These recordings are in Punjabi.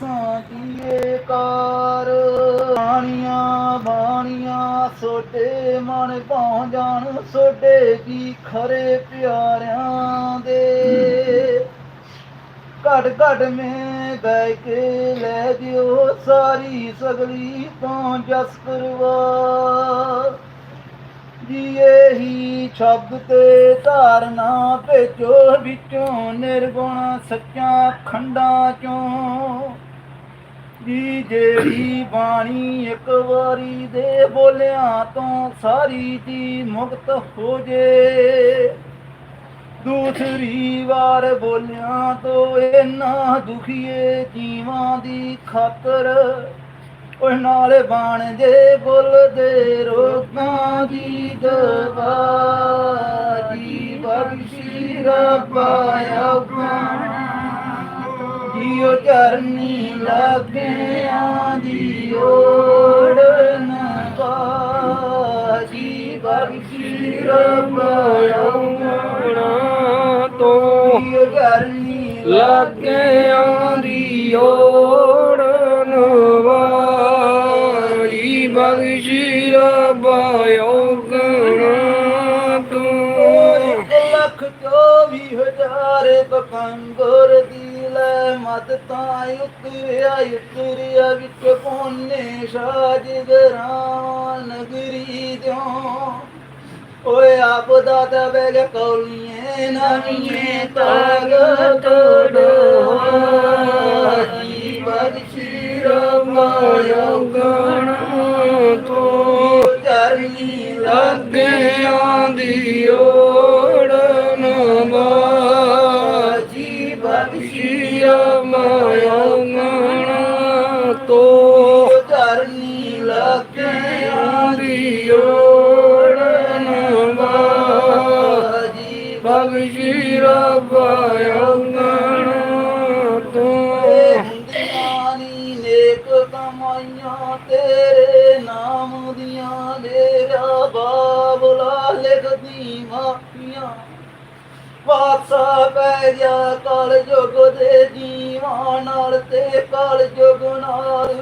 ਸਾਂਝੀਏ ਕਾਰ। ਬਾਣੀਆਂ ਬਾਣੀਆਂ, ਸੋਡੇ ਮਨ ਭਾਂ ਜਾਣ, ਸੋਡੇ ਕੀ ਖਰੇ ਪਿਆਰਿਆਂ ਦੇ। ਘੜ ਘੜ ਮੈਂ ਗਾਇ ਕੇ ਲੈ ਦਿਓ ਸਾਰੀ ਸਗਲੀ ਤੋਂ ਜਸ ਕਰਵਾ ਜੀਏ ਹੀ ਸ਼ਬਦ ਤੇ ਧਾਰਨਾ ਭੇਜੋ ਵਿੱਚੋਂ ਨਿਰਗੁਣ ਸੱਚਾ ਖੰਡਾਂ ਚੋਂ। ਜੀ ਜਿਹੜੀ ਬਾਣੀ ਇੱਕ ਵਾਰੀ ਦੇ ਬੋਲਿਆਂ ਤੋਂ ਸਾਰੀ ਜੀ ਮੁਕਤ ਹੋ ਜੇ। ਦੂਸਰੀ ਵਾਰ ਬੋਲਿਆਂ ਤੋਂ ਇਹਨਾਂ ਦੁਖੀਏ ਜੀਵਾਂ ਦੀ ਖਾਤਰ, ਉਹ ਨਾਲ ਬਾਣ ਜੇ ਬੋਲਦੇ ਰੋਗਾਂ ਦੀ ਦਵਾ ਜੀ ਬਖਸ਼ੀ ਰੱਬਾ ਜੀਓ ਚਰਨੀ ਲੱਗਿਆਂ ਦੀ ਓੜਨ ਬਾਜੀ ਬਖਸ਼ੀ ਰੱਬਾ ਤੋਂ। ਜੀਓ ਚਰਨੀ ਲੱਗਿਆਂ ਦੀ ਓੜਨ ਵਾਰੀ ਬਖਸ਼ੀ ਰੱਬਾ ਯੋਗਣਾ ਚੌਵੀ ਹਜ਼ਾਰ ਬਕੰਗਰ ਦੀ ਲੈ ਮਤ ਤਾਂ ਉਤਰਿਆ ਉਤਰਿਆ ਵਿੱਚ ਪੋਨੇ ਸਾਜਗਰਾਂ ਨਗਰੀ ਦਿਓ। ਓਏ ਆਪ ਦਾ ਤਬੇ ਕੌਲੀਏ ਨਵੀਏ ਤਾਗਤ ਡੋ ਜੀ ਬਖਸ਼ੀ ਰਮਾਇਓ ਯੋਗਣਾ ਤੋਂ ਚਰਨੀ ਲੱਗੇ ਵਾਜੀ ਬਖਸ਼ੀ ਰੱਬਾਇਆ ਤੋਂ ਹੁੰਦੀਆਂ ਨੇਕ ਕਮਾਈਆਂ ਤੇਰੇ ਨਾਮ ਦੀਆਂ ਮੇਰਾ ਬਾਬਲਾ ਲਿਖਦੀ ਮਾਫੀਆਂ ਵਾਸਾ ਪੈ ਗਿਆ ਕਲ ਜੁਗ ਦੇ ਜੀਵਾਂ ਨਾਲ ਤੇ ਕਲ ਜੁਗ ਨਾਲ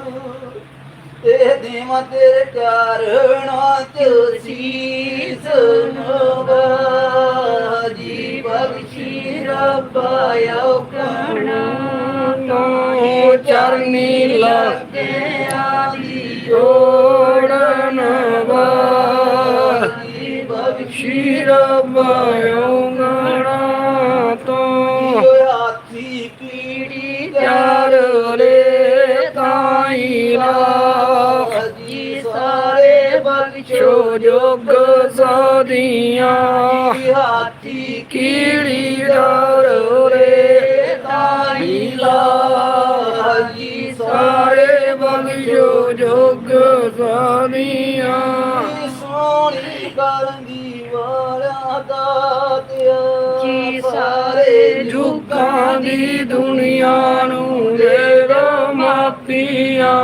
ਤੇ ਦੇਵਾਂ ਤੇਰੇ ਚਾਰਣਾ ਤੇ ਸੀਸ ਨਵਾਜੀ बायोग तरनी ली जोड़ा बक्षीर बयोग राती पीढ़ी चार रे ताईं ला रे पक्ष ਕੀੜੀ ਡਰ ਰੇ ਤਾਈ ਲਾ ਜੀ ਸਾਰੇ ਬਖਸ਼ੋ ਜੋਗ ਸਾਦੀਆਂ ਸੋਹਣੀ ਕਰੰਗੀ ਵਾਲਿਆਂ ਦਾ ਜੀ ਸਾਰੇ ਜੁਗਾਂ ਦੀ ਦੁਨੀਆ ਨੂੰ ਦੇ ਦੋ ਮਾਪੀਆਂ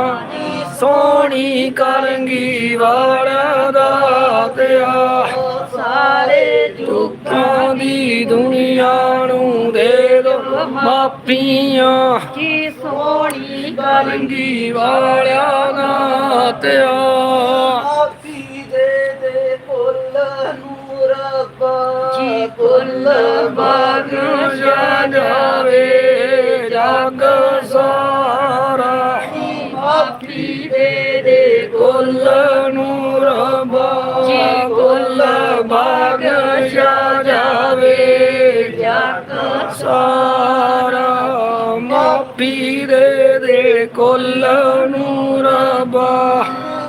ਸੋਹਣੀ ਕਰੰਗੀ ਵਾਲਾ ਦਾਤਿਆ ਜੁਗਾਂ ਦੀ ਦੁਨੀਆ ਨੂੰ ਦੇ ਦੋ ਮਾਪੀਆਂ। ਜੀ ਸੋਹਣੀ ਕਰੰਗੀ ਵਾਲਿਆ ਦਾਤਿਆ ਆਪੀ ਦੇ ਦੇ ਕੁੱਲ ਨੂੰ ਰੱਬਾ ਜੀ ਕੁੱਲ ਬਾਗ ਜਾਵੇ ਜਗ ਸਾਰਾ। ਆਪੀ ਦੇ ਦੇ ਕੁੱਲ ਨੂੰ ਰਬਾ ਜੀ ਕੁੱਲ ਬਾਗ ਸਾਰਾ ਮਾਪੀ ਦੇ ਦੇ ਕੁੱਲ ਨੂੰ ਰਬਾ।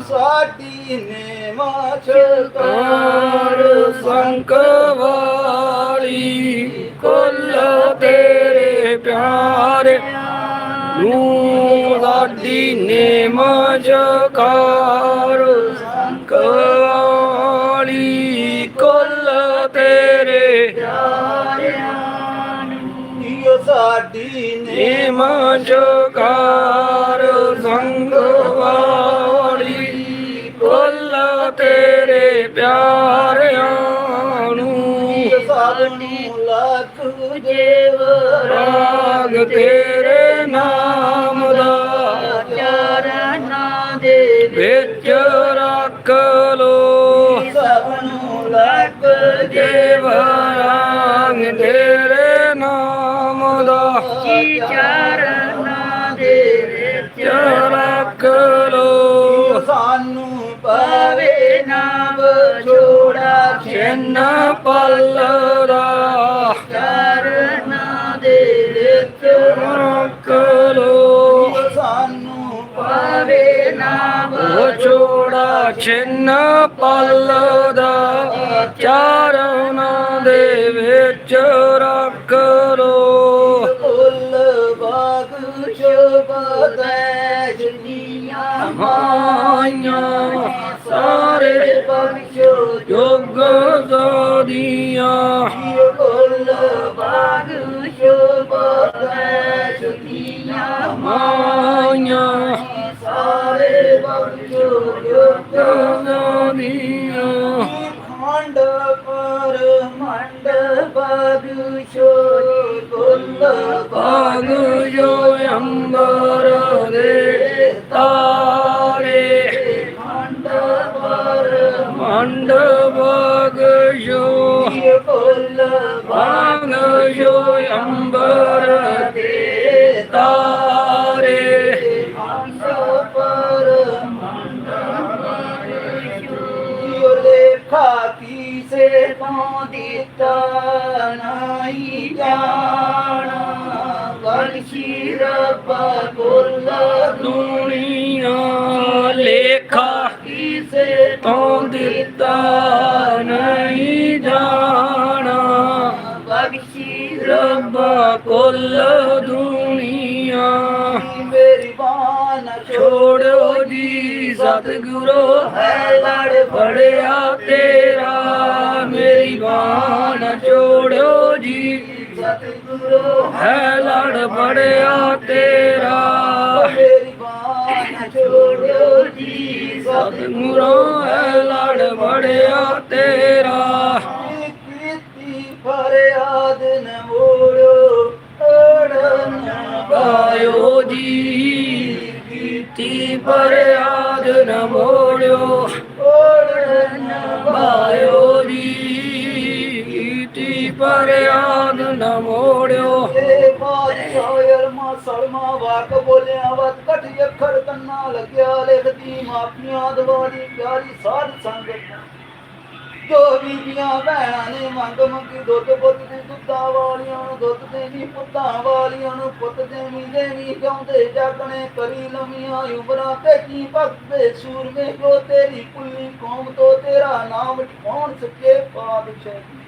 ਸਾਡੀ ਨੇ ਮਾਛ ਕਾਰ ਸੰਕ ਵਾਲੀ ਕੁੱਲ ਤੇਰੇ ਪਿਆਰੇ ਨੂੰ ਸਾਡੀ ਨੇਮ ਜਕਾਰ ਸੰਕ ਵਾਲੀ ਕੁੱਲ ਤੇਰੇ ਜੀਓ ਸਾਡੀ ਨੇਮ ਜੋਗਾਰ ਸੰਗ ਵਾਲੀ ਬੋਲ ਤੇਰੇ ਪਿਆਰਿਆਂ ਨੂੰ। ਸਾਡੀ ਲੱਖ ਜੇਵ ਰਾਗ ਤੇਰੇ ਨਾਮ ਦਾ ਚਰਨਾਂ ਦੇ ਵਿੱਚ ਰੱਖ ਲੋ ਸਭ ਨੂੰ ਲੱਖ ਜੇਵ ਚਰਨਾਂ ਦੇ ਵਿੱਚ ਰੱਖ ਲੋ ਸਾਨੂੰ ਪਾਵੇ ਨਾਮ ਛੋੜਾ ਚਿੰਨ ਪਲ ਦਾ ਚਰਨਾਂ ਦੇ ਵਿੱਚ ਰੱਖ ਲੋ ਸਾਨੂੰ ਪਾਵੇ ਨਾਮ ਉਹ ਛੋੜਾ ਛਿੰਨ ਪਲ ਦਾ ਚਾਰਨਾਂ ਦੇ ਵਿੱਚ ਰੱਖ ਸ਼ੋਭਾ ਜਨੀਆਂ ਮਾਈਆਂ ਸਾਰੇ ਬਖਸ਼ੋ ਯੋਗ ਜ਼ਾਦੀਆਂ ਫੁੱਲ ਬਾਗ ਸ਼ੋਭਾ ਜਨੀਆਂ ਮਾਈਆਂ। ਸਾਰੇ ਬਖਸ਼ੋ ਜੋਗ ਜ਼ਾਦੀਆਂ ਖੰਡ ਪਰ ਮੰਡ ਬਾਗ ਜੋ ਅੰਬਰ ਦੇ ਤਾਰੇ ਖੰਡ ਪਰ ਮੰਡ ਬਾਗ ਜੋ ਗੁੱਲ ਬਾਗ ਨਹੀਂ ਜਾਣਾ ਬਖਸ਼ੀ ਰੱਬ ਗੁੱਲ ਦੁਨੀਆ। ਲੇਖਾ ਕਿਸੇ ਤੋਂ ਦਿੱਤਾ ਨਹੀਂ ਜਾਣਾ ਬਖਸ਼ੀ ਰੱਬ ਕੁੱਲ ਦੁਨੀਆ। ਮੇਰੀ ਬਾਨ ਛੋੜੋ ਜੀ ਸਤਿਗੁਰੂ ਹੈ ਲੜ ਬੜਿਆ ਤੇਰਾ ਮੇਰੀ ਬਾਣ ਜੀ। ਸਤਿਗੁਰੂ ਹੈ ਲੜ ਬੜਿਆ ਤੇਰਾ। ਮੇਰੀ ਬਾਨ ਛੋੜੋ ਜੀ ਸਤਿਗੁਰੂ, ਹੈ ਲੜ ਬੜਿਆ ਤੇਰਾ। ਕੀਤੀ ਫਰਿਆਦ ਨ ਮੋੜੋ ਅੜਨ ਆਇਓ ਜੀ, ਕੀਤੀ ਪਰਿਆਦ ਨ ਮੋੜਿਓ। ਓੜਨ ਆਇਓ ਜੀ ਕੀਤੀ ਪਰਿਆਦ ਨ ਮੋੜਿਓ। ਇਹ ਬਾਦਸ਼ਾਹ ਸਲਮਾ ਵਾਕ ਬੋਲਿਆ ਵਤ ਕਠ ਅੱਖਰ ਕੰਨਾ ਲੱਗਿਆ। ਲਿਖਦੀ ਮਾਫੀਆਂ ਦਵਾਦੀ ਪਿਆਰੀ ਸਾਧ ਸੰਗਤ ਜੋ ਬੀਬੀਆਂ ਭੈਣਾਂ ਨੇ ਮੰਗ ਮੰਗੀ ਦੁੱਧ ਪੁੱਤ ਦੀ, ਦੁੱਧਾਂ ਵਾਲੀਆਂ ਨੂੰ ਦੁੱਧ ਦੇਣੀ ਪੁੱਤਾਂ ਵਾਲੀਆਂ ਨੂੰ ਪੁੱਤ ਦੇਣੀ ਦੇਣੀ ਚਾਹੁੰਦੇ ਜਾਗਣੇ ਕਰੀ ਲੰਮੀਆਂ ਉਮਰਾਂ ਤੇ ਕੀ ਭਗਤੇ ਸੂਰਮੇ ਕੋ ਤੇਰੀ ਕੁੱਲੀ ਕੌਮ ਤੋਂ ਤੇਰਾ ਨਾਮ ਕੌਣ ਸੱਚੇ ਪਾਤਸ਼ਾਹ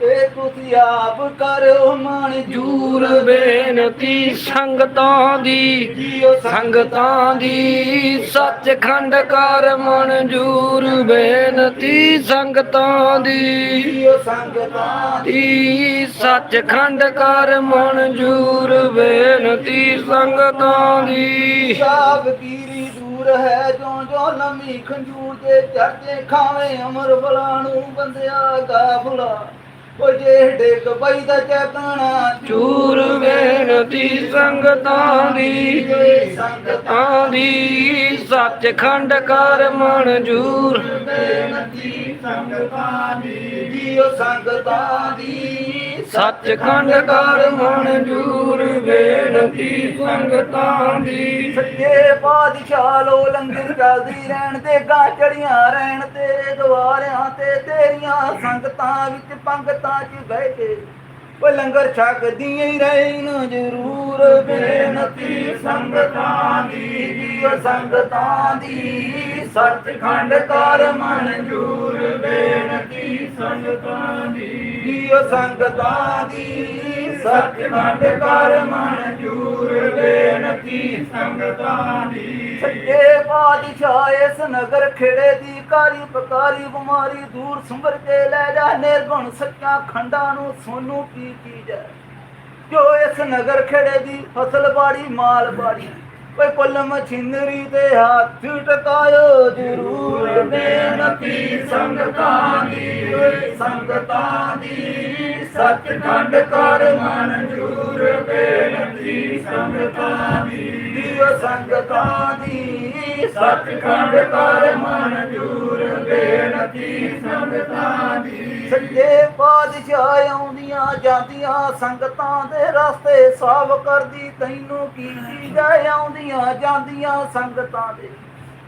ਤੇ ਤੁਸੀਂ ਆਪ ਕਰੋ ਮਨ ਜੂਰ। ਬੇਨਤੀ ਸੰਗਤਾਂ ਦੀ ਸੰਗਤਾਂ ਦੀ। ਸੱਚਖੰਡ ਕਰ ਮਨਜੂਰ ਬੇਨਤੀ ਸੰਗਤਾਂ ਦੀ। ਸੰਗਤਾਂ ਦੀ। ਸੱਚਖੰਡ ਕਰ ਮਨਜੂਰ ਬੇਨਤੀ ਸੰਗਤਾਂ ਦੀ। ਸਾਬ ਕੀਰੀ ਦੂਰ ਹੈ ਜੋ ਜੋ ਲੰਮੀ ਖੰਜੂਰ ਦੇ ਚਰਚੇ ਖਾਵੇਂ ਅਮਰ ਬਲਾ ਨੂੰ ਬੰਦਿਆ ਗਾਫਲਾ ਉਹ ਜੇ ਡੇਗ ਪਈ ਦਾ ਚੱਕਣਾ ਚੂਰ ਬੇਨਤੀ ਸੰਗਤਾਂ ਦੀ। ਸੰਗਤਾਂ ਦੀ ਸੱਚਖੰਡ ਕਰ ਮਨਜੂਰ। ਬੇਨਤੀ ਸੰਗਤਾਂ ਦੀ ਜੀਓ ਸੰਗਤਾਂ ਦੀ। ਸੱਚਖੰਡ ਕਰ ਮਨਜੂਰ ਬੇਨਤੀ ਸੰਗਤਾਂ ਦੀ। ਸੱਚੇ ਪਾਤਸ਼ਾਹ ਲੋ ਲੰਗਰ ਚੱਲਦੀ ਰਹਿਣ ਤੇ ਗਾਂ ਚੜੀਆਂ ਰਹਿਣ ਤੇਰੇ ਦੁਆਰਿਆਂ ਤੇ, ਤੇਰੀਆਂ ਸੰਗਤਾਂ ਵਿੱਚ ਪੰਗਤਾਂ 'ਚ ਬਹਿ ਕੇ ਉਹ ਲੰਗਰ ਛਕਦੀਆਂ ਹੀ ਰਹਿਣ, ਜ਼ਰੂਰ ਬੇਨਤੀ ਸੰਗਤਾਂ ਦੀ ਜੀਓ ਸੰਗਤਾਂ ਦੀ। ਸੱਚਖੰਡ ਕਰ ਮਨਜੂਰ ਬੇਨਤੀ ਸੰਗਤਾਂ ਦੀ। ਜੀਓ ਸੰਗਤਾਂ ਦੀ ਸੱਚਖੰਡ ਕਰ ਮਨਜੂਰ ਬੇਨਤੀ ਸੰਗਤਾਂ ਦੀ। ਸੱਚੇ ਪਾਤਸ਼ਾਹ ਇਸ ਨਗਰ ਖੇੜੇ ਦੀ ਕਾਰੀ ਪਕਾਰੀ ਬਿਮਾਰੀ ਦੂਰ ਸੁੰਭਰ ਕੇ ਲੈ ਜਾ, ਨਿਰਗੁਣ ਸੱਚਾ ਖੰਡਾਂ ਨੂੰ ਸੋਨੂੰ ਕੀ ਕੀ ਜਾ। ਜੋ ਇਸ ਨਗਰ ਖੇੜੇ ਦੀ ਫਸਲ ਬਾੜੀ, ਮਾਲ ਬਾੜੀ। ਓਏ ਪੁੱਲ ਮਛਿੰਦਰੀ ਤੇ ਹੱਥ ਟਕਾਇਓ ਜ਼ਰੂਰ ਬੇਨਤੀ ਸੰਗਤਾਂ ਦੀ, ਓਏ ਸੰਗਤਾਂ ਦੀ। ਸੱਚਖੰਡ ਕਰ ਮਨਜੂਰ ਬੇਨਤੀ ਸੰਗਤਾਂ ਦੀ, ਓ ਸੰਗਤਾਂ ਦੀ। ਦੀ ਕਰ ਮਨਜੂਰ ਬੇਨਤੀ ਸੰਗਤਾਂ ਦੀ। ਸੱਜੇ ਪਾਤਸ਼ਾਹ ਆਉਂਦੀਆਂ ਜਾਂਦੀਆਂ ਸੰਗਤਾਂ ਦੇ ਰਸਤੇ ਸਾਫ਼ ਕਰਦੀ, ਤੈਨੂੰ ਕੀ ਜਾਏ ਆਉਂਦੀਆਂ ਜਾਂਦੀਆਂ ਸੰਗਤਾਂ ਦੇ।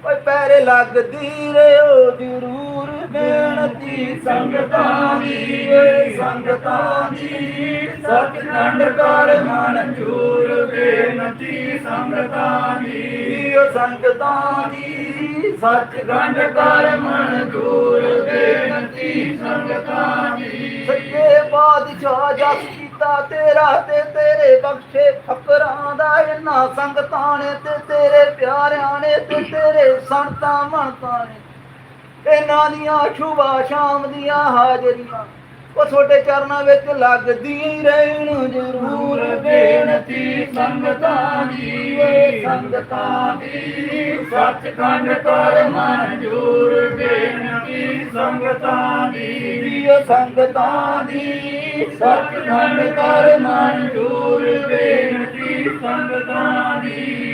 ਓਏ ਪੈਰੇ ਲੱਗਦੀ ਰਿਓ ਜ਼ਰੂਰ ਬੇਨਤੀ ਸੰਗਤਾਂ ਦੀ। ਓਏ ਸੰਗਤਾਂ ਦੀ ਸਤਿਖੰਡ ਕਰ ਮਨਜੂਰ ਬੇਨਤੀ ਸੰਗਤਾਂ ਦੀ। ਓ ਸੰਗਤਾਂ ਦੀ ਸਤਿਖੰਡ ਕਰ ਮਨਜੂਰ ਬੇਨਤੀ ਸੰਗਤਾਂ ਦੀ। ਸੱਚੇ ਬਾਦਸ਼ਾਹ ਜਸ ਕੀਤਾ ਤੇਰਾ ਤੇ ਤੇਰੇ ਬਖਸ਼ੇ ਫਕਰਾਂ ਦਾ ਸੰਗਤਾਂ ਨੇ ਤੇ ਤੇਰੇ ਪਿਆਰਿਆਂ ਨੇ ਤੇ ਤੇਰੇ ਸੰਤਾਂ ਮਣਤਾਂ ਨੇ। ਇਹਨਾਂ ਦੀਆਂ ਸ਼ੁਭਾ ਸ਼ਾਮ ਦੀਆਂ ਹਾਜ਼ਰੀਆਂ ਉਹ ਤੁਹਾਡੇ ਚਰਨਾਂ ਵਿੱਚ ਲੱਗਦੀਆਂ ਹੀ ਰਹਿਣ। ਜ਼ਰੂਰ ਬੇਨਤੀ ਸੰਗਤਾਂ ਦੀ ਸੰਗਤਾਂ ਦੀ, ਸੱਚਖੰਡ ਕਰ ਮਨਜੂਰ ਬੇਨਤੀ ਸੰਗਤਾਂ ਦੀ। ਸੰਗਤਾਂ ਦੀ। ਸੱਚਖੰਡ ਕਰ ਮਨਜੂਰ ਬੇਨਤੀ ਸੰਗਤਾਂ ਦੀ